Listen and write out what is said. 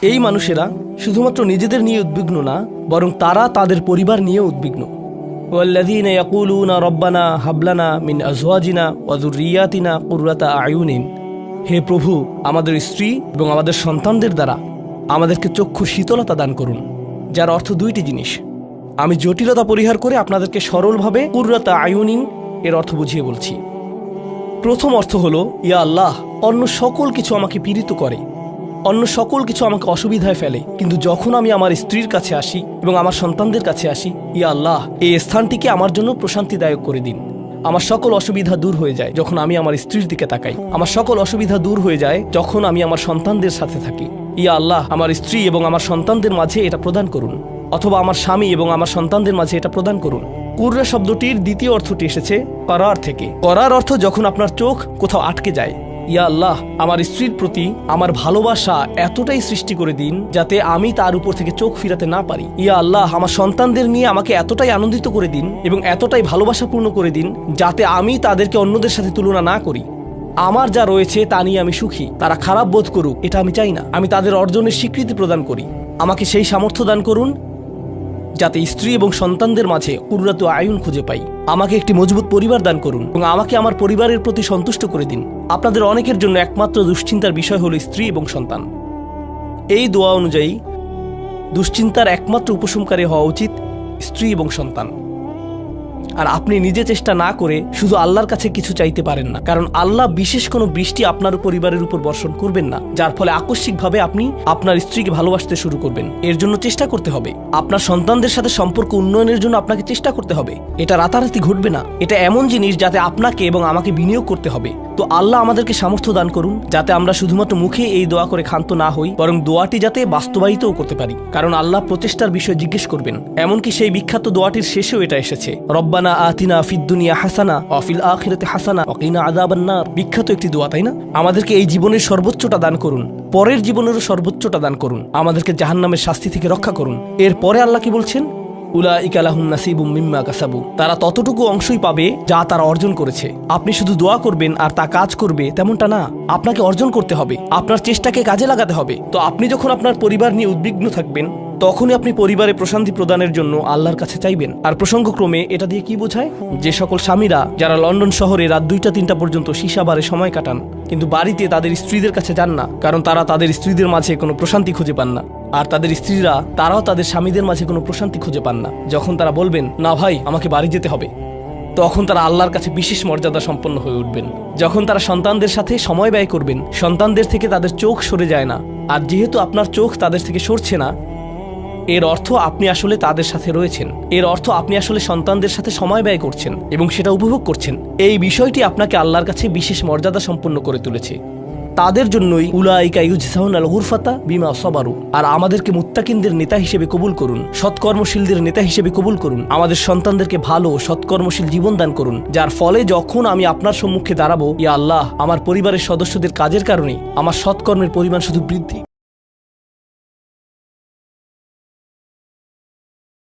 এই মানুষেরা শুধুমাত্র নিজেদের নিয়ে উদ্বিগ্ন না বরং তারা তাদের পরিবার নিয়ে উদ্বিগ্ন والذين يقولون ربنا هب لنا من أزواجنا وذرياتنا قرة أعين হে প্রভু আমাদের স্ত্রী এবং আমাদের সন্তানদের দ্বারা আমাদেরকে চক্ষু শীতলতা দান করুন যার অর্থ দুইটি জিনিস আমি জটিলতা পরিহার করে আপনাদেরকে সরলভাবে কুর্রতা আয়ুনিন এর অর্থ বুঝিয়ে বলছি প্রথম অর্থ হলো ইয়া আল্লাহ অন্য সকল কিছু আমাকে পীড়িত করে অন্য সকল কিছু আমাকে অসুবিধায় ফেলে। কিন্তু যখন আমি আমার স্ত্রীর কাছে আসি এবং আমার সন্তানদের কাছে আসি, ইয়া আল্লাহ, এই স্থানটিকে আমার জন্য প্রশান্তিদায়ক করে দিন। আমার সকল অসুবিধা দূর হয়ে যায় যখন আমি আমার স্ত্রীর দিকে তাকাই। আমার সকল অসুবিধা দূর হয়ে যায় যখন আমি আমার সন্তানদের সাথে থাকি। ইয়া আল্লাহ, আমার স্ত্রী এবং আমার সন্তানদের মাঝে এটা প্রদান করুন। অথবা আমার স্বামী এবং আমার সন্তানদের মাঝে এটা প্রদান করুন। কুর্রা শব্দটির দ্বিতীয় অর্থটি এসেছে, করার থেকে। করার অর্থ যখন আপনার চোখ কোথাও আটকে যায় ইয়া আল্লাহ, আমার স্ত্রীর প্রতি আমার ভালোবাসা এতটাই সৃষ্টি করে দিন যাতে আমি তার উপর থেকে চোখ ফিরাতে না পারি। ইয়া আল্লাহ, আমার সন্তানদের নিয়ে আমাকে এতটাই আনন্দিত করে দিন এবং এতটাই ভালোবাসাপূর্ণ করে দিন যাতে আমি তাদেরকে অন্যদের সাথে তুলনা না করি। আমার যা রয়েছে তা নিয়ে আমি সুখী, তারা খারাপ বোধ করুক, এটা আমি চাই না। আমি তাদের অর্জনের স্বীকৃতি প্রদান করি। আমাকে সেই সামর্থ্য দান করুন যাতে স্ত্রী এবং সন্তানদের মাঝে উর্রাত আয়ুন খুঁজে পাই। আমাকে একটি মজবুত পরিবার দান করুন এবং আমাকে আমার পরিবারের প্রতি সন্তুষ্ট করে দিন। আপনাদের অনেকের জন্য একমাত্র দুশ্চিন্তার বিষয় হলো স্ত্রী এবং সন্তান। এই দোয়া অনুযায়ী, দুশ্চিন্তার একমাত্র উপশমকারী হওয়া উচিত স্ত্রী এবং সন্তান। আর আপনি নিজে চেষ্টা না করে শুধু আল্লাহর কাছে কিছু চাইতে পারেন না। কারণ আল্লাহ বিশেষ কোনো বৃষ্টি আপনার পরিবারের উপর বর্ষণ করবেন না, যার ফলে আকস্মিকভাবে আপনি আপনার স্ত্রীকে ভালোবাসতে শুরু করবেন। এর জন্য চেষ্টা করতে হবে। আপনার সন্তানদের সাথে সম্পর্ক উন্নয়নের জন্য আপনাকে চেষ্টা করতে হবে। এটা রাতারাতি ঘটবে না। এটা এমন জিনিস যাতে আপনাকে এবং আমাকে বিনিয়োগ করতে হবে। তো আল্লাহ আমাদেরকে সামর্থ্য দান করুন, যাতে আমরা শুধুমাত্র মুখে এই দোয়া করে ক্ষান্ত না হই, বরং দোয়াটি যাতে বাস্তবায়িতও করতে পারি। কারণ আল্লাহ প্রচেষ্টার বিষয়ে জিজ্ঞেস করবেন, এমনকি সেই বিখ্যাত দোয়াটির শেষেও এটা এসেছে। রব্বানা আতিনা ফিদ্দুনিয়া হাসানা অফিল আখিরাতে হাসানা অকিনা আদাবান্নার বিখ্যাত একটি দোয়া, তাই না? আমাদেরকে এই জীবনের সর্বোচ্চটা দান করুন, পরের জীবনেরও সর্বোচ্চটা দান করুন। আমাদেরকে জাহান্নামের শাস্তি থেকে রক্ষা করুন। এরপরে আল্লাহ কি বলছেন? উলা ইকালাহুম নাসিবুম মিম্মা কাসাবু। তারা ততটুকু অংশই পাবে যা তারা অর্জন করেছে। আপনি শুধু দোয়া করবেন আর তা কাজ করবে তেমনটা না, আপনাকে অর্জন করতে হবে। আপনার চেষ্টাকে কাজে লাগাতে হবে। তো আপনি যখন আপনার পরিবার নিয়ে উদ্বিগ্ন থাকবেন, তখনই আপনি পরিবারে প্রশান্তি প্রদানের জন্য আল্লাহর কাছে চাইবেন। আর প্রসঙ্গক্রমে এটা দিয়ে কি বোঝায়? যে সকল স্বামীরা যারা লন্ডন শহরে রাত দুইটা তিনটা পর্যন্ত সীসাবারে সময় কাটান, কিন্তু বাড়িতে তাদের স্ত্রীদের কাছে যান না, কারণ তারা তাদের স্ত্রীদের মাঝে কোনো প্রশান্তি খুঁজে পান না। আর তাদের স্ত্রীরা, তারাও তাদের স্বামীদের মাঝে কোনো প্রশান্তি খুঁজে পান না। যখন তারা বলবেন, না ভাই, আমাকে বাড়ি যেতে হবে, তখন তারা আল্লাহর কাছে বিশেষ মর্যাদা সম্পন্ন হয়ে উঠবেন। যখন তারা সন্তানদের সাথে সময় ব্যয় করবেন, সন্তানদের থেকে তাদের চোখ সরে যায় না। আর যেহেতু আপনার চোখ তাদের থেকে সরছে না, এর অর্থ আপনি আসলে তাদের সাথে রয়েছেন। এর অর্থ আপনি আসলে সন্তানদের সাথে সময় ব্যয় করছেন এবং সেটা উপভোগ করছেন। এই বিষয়টি আপনাকে আল্লাহর কাছে বিশেষ মর্যাদা সম্পন্ন করে তুলেছে। তাদের জন্যই উলাইকা ইউজসাউন আল হুরফাতা বিমা সবারু। আর আমাদেরকে মুত্তাকিনদের নেতা হিসেবে কবুল করুন, সৎকর্মশীলদের নেতা হিসেবে কবুল করুন, আমাদের সন্তানদেরকে ভালো সৎকর্মশীল জীবন দান করুন, যার ফলে যখন আমি আপনার সম্মুখে দাঁড়াবো, ইয়া আল্লাহ, আমার পরিবারের সদস্যদের কাজের কারণে আমার সৎকর্মের পরিমাণ শুধু বৃদ্ধি।